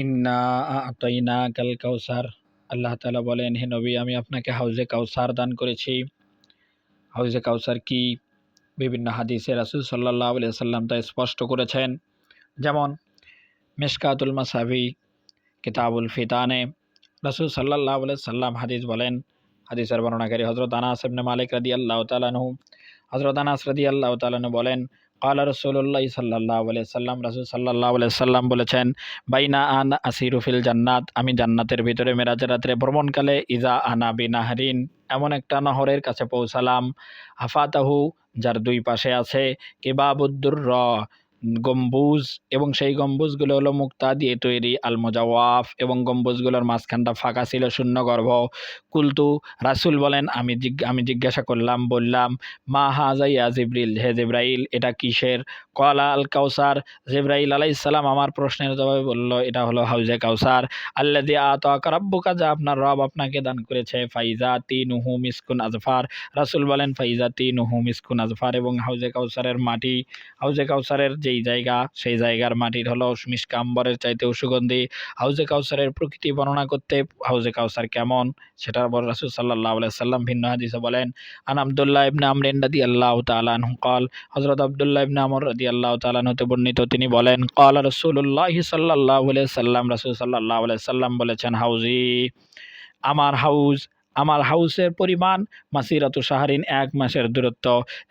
ইন্না আতাইনা কাল কাউসার। আল্লাহ তালা বলেন, হে নবী, আমি আপনাকে হাউজে কাউসার দান করেছি। হাউজে কাউসার কি? বিভিন্ন হাদিসে রাসুল সাল্লাহ আলিয়া সাল্লাম তা স্পষ্ট করেছেন। যেমন মেশকাতুল মাসাবি, কিতাবুল ফিতানে, রাসুল সাল্লাহ আলিয়া সাল্লাম হাদিস বলেন, হাদিসের বর্ণনাকারী হজরত আনাস ইবনে মালিক রাদি আল্লাহ তালানহু হজরত আনাস রাদি আল্লাহ তালানহু বলেন কালা রসুল্লাহ সাল্লাহ সাল্লাম রাসুল সাল্লাহ সাল্লাম বলেছেন বাইনা আন আসিরুফিল জান্নাত আমি জান্নাতের ভিতরে মেরাজের রাত্রে ভ্রমণকালে, ইজা আনা বিনাহরিন এমন একটা নহরের কাছে পৌঁছালাম। হাফাতাহু যার দুই পাশে আছে কেবাবুদ্দুর র গম্বুজ এবং সেই গম্বুজগুলো হলো মুক্তা দিয়ে তৈরি আল মোজাওয়াফ এবং গম্বুজগুলোর মাঝখানটা ফাঁকা ছিল শূন্য গর্ভ কুলতু রাসুল বলেন, আমি আমি জিজ্ঞাসা করলাম, বললাম, মা হাজাইয়া জিব্রিল? হে জিব্রাইল, এটা কিসের? কলা আল কাউসার জিব্রাইল আলাইসাল্লাম আমার প্রশ্নের জবাবে বলল, এটা হলো হাউজে কাউসার। আল্লা দিয়ে আত কারাব্বুকা যা আপনার রব আপনাকে দান করেছে। ফাইজা তি নুহু মিসকুন আজফার। রাসুল বলেন, ফাইজা তি নুহু মিসকুন আজফার এবং হাউজে কাউসারের মাটি, হাউজে কাউসারের যেই জায়গা, সেই জায়গার মাটির হলো মিসকাম্বরের চাইতেও সুগন্ধি হাউজে কাউসারের প্রকৃতি বর্ণনা করতে হাউজে কাউসার কেমন? সেটার বর রাসুল সাল্লাহ সাল্লাম ভিন্ন হাদিসে বলেন, আন আবদুল্লাহ ইবনে আমরিন রাদি আল্লাহ তালাহ কল হজরত আবদুল্লাহ ইবনে আমর রাদি আল্লাহ তালাহতে বর্ণিত, তিনি বলেন, কল রসুল্লাহ সাল্লাহ সাল্লাম রসুল সাল্লাহ সাল্লাম বলেছেন, হাউজি, আমার হাউজ, আমার হাউসের পরিমাণ মাসিরাতু সাহারিন এক মাসের দূরত্ব।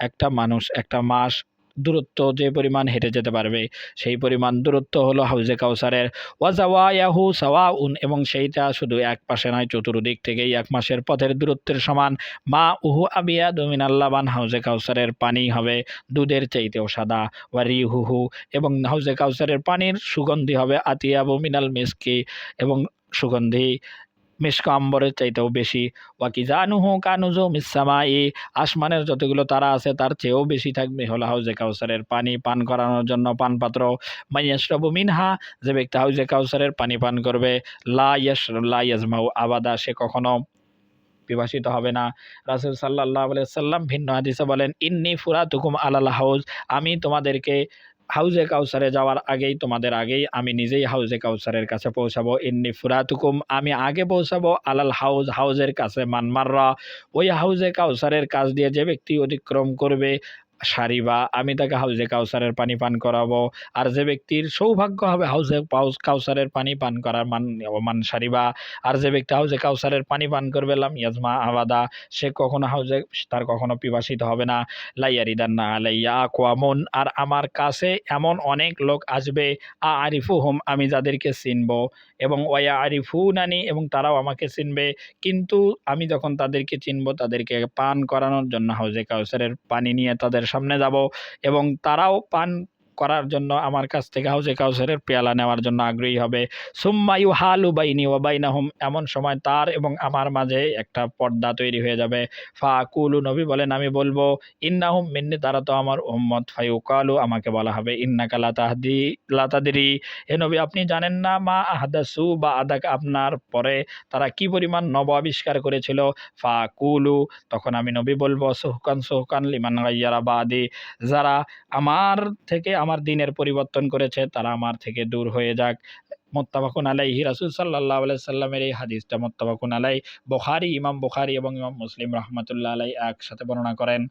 একটা মানুষ একটা মাস দূরত্ব যে পরিমাণ হেঁটে যেতে পারবে, সেই পরিমাণ দূরত্ব হলো হাউজে কাউসারের। ওয়াজাওয়াহু সাওয়া উন এবং সেইটা শুধু এক পাশে নয়, চতুর্দিক থেকেই এক মাসের পথের দূরত্বের সমান। মা উহু আবিয়া দমিন আল্লাবান হাউজে কাউসারের পানি হবে দুধের চাইতেও সাদা। ওয়ারি হুহু এবং হাউজে কাউসারের পানির সুগন্ধি হবে আতিয়াবু মিনাল মিসকি, এবং সুগন্ধি মিশক আম্বরের চাইতেও বেশি। ওয়াকি জানুহু কানুজু মিসামাই আসমানের যতগুলো তারা আছে তার চেয়েও বেশি থাকবে। হলো হাউজে কাউসারের পানি পান করানোর জন্য পানপাত্র। মাইয়াশরাবু মিনহা, যে ব্যক্তি হাউজে কাউসারের পানি পান করবে, লা ইয়াস ইয়াজমাউ আবাদা সে কখনো বিভাসিত হবে না। রাসুল সাল্লাহ সাল্লাম ভিন্ন হাদিসে বলেন, ইন্নি ফুরাতুকুম আলাল হাউজ, আমি তোমাদেরকে হাউজে কাউসারে যাওয়ার আগেই, তোমাদের আগেই আমি নিজেই হাউজে কাউসারের কাছে পৌঁছাবো। ইন্নি ফুরাতুকুম, আমি আগে পৌঁছাবো আলাল হাউজ, হাউজের কাছে মানমাররা ওই হাউজে কাউসারের কাছ দিয়ে যে ব্যক্তি অতিক্রম করবে সারিবা আমি তাকে হাউজে কাউসারের পানি পান করাবো। আর যে ব্যক্তির সৌভাগ্য হবে হাউজে কাউসারের পানি পান করার মান মান সারিবা আর যে ব্যক্তি হাউজে কাউসারের পানি পান করবে, লাম ইয়াজমা আবাদা সে কখনো হাউজে, তার কখনো পিপাসিত হবে না। লাইয়ারিদান্না আলাইয়া কোয়ামন আর আমার কাছে এমন অনেক লোক আসবে, আ আরিফু হোম আমি যাদেরকে চিনব। এবং ওয়া আরিফু নানি এবং তারাও আমাকে চিনবে। কিন্তু আমি যখন তাদেরকে চিনব, তাদেরকে পান করানোর জন্য হাউজে কাউসারের পানি নিয়ে তাদের সামনে যাব এবং তারাও পান করার জন্য আমার কাছ থেকে হাউজে কাউসারের পেয়ালা নেওয়ার জন্য আগ্রহী হবে। সুম্মায়ু হালু বাইনি ও বাইনাহুম। এমন সময় তার এবং আমার মাঝে একটা পর্দা তৈরি হয়ে যাবে। ফা কুলু নবী বলেন, আমি বলব, ইন্নাহুম মিন্নি, তারা তো আমার ওম্মদ ফাইউ কালু আমাকে বলা হবে, ইন্নাকা লাতাহদি লাতাদিরি এ নবী, আপনি জানেন না, মা আহাদাসু বা আদাক আপনার পরে তারা কি পরিমাণ নব আবিষ্কার করেছিল? ফা কুলু তখন আমি নবী বলব, সোহকান সোহকান লিমান গাইয়ারা বা আদি যারা আমার থেকে আমার দিনের পরিবর্তন করেছে, তারা আমার থেকে দূর হয়ে যাক। মোত্তাবাকুন আলাইহি, রাসুল সাল্লাহ সাল্লামের এই হাদিসটা মোত্তাবাকুন আলাই বোখারি, ইমাম বখারি এবং ইমাম মুসলিম রহমতুল্লাহ আলাই একসাথে বর্ণনা করেন।